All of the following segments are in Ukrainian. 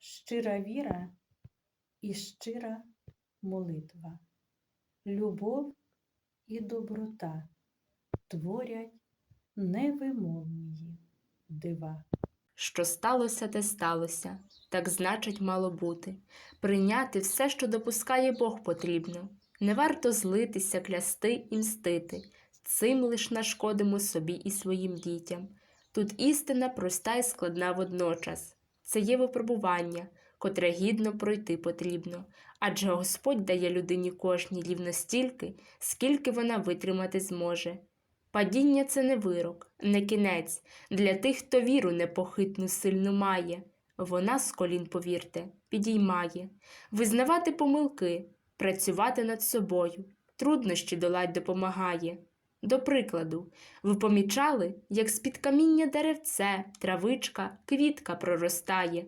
щира віра і щира молитва, любов і доброта творять невимовні дива. Що сталося, те сталося, так значить мало бути. Прийняти все, що допускає Бог, потрібно. Не варто злитися, клясти і мстити. Цим лиш нашкодимо собі і своїм дітям. Тут істина проста і складна водночас. Це є випробування, котре гідно пройти потрібно. Адже Господь дає людині кожній рівно стільки, скільки вона витримати зможе. Падіння це не вирок, не кінець для тих, хто віру непохитну сильну має. Вона з колін, повірте, підіймає, визнавати помилки, працювати над собою, труднощі долать допомагає. До прикладу, ви помічали, як з-під каміння деревце, травичка, квітка проростає,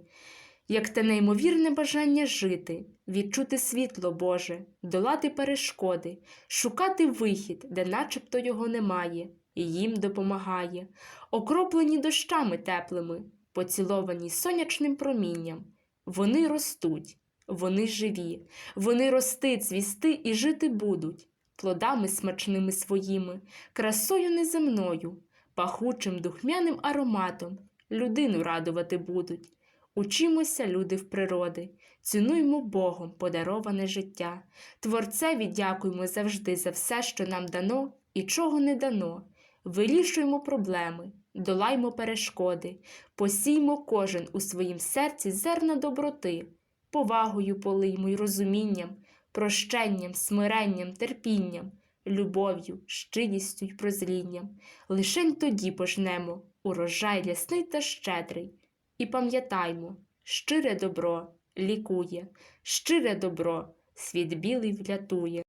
як те неймовірне бажання жити, відчути світло Боже, долати перешкоди, шукати вихід, де начебто його немає, і їм допомагає, окроплені дощами теплими, поціловані сонячним промінням. Вони ростуть, вони живі, вони рости, цвісти і жити будуть, плодами смачними своїми, красою неземною, пахучим духмяним ароматом, людину радувати будуть. Учимося, люди в природи, цінуймо Богом подароване життя, Творцеві дякуймо завжди за все, що нам дано і чого не дано. Вирішуймо проблеми, долаймо перешкоди, посіймо кожен у своїм серці зерна доброти, повагою полиймо й розумінням, прощенням, смиренням, терпінням, любов'ю, щирістю й прозрінням. Лишень тоді пожнемо урожай ясний та щедрий. І пам'ятаймо, щире добро лікує, щире добро світ білий врятує.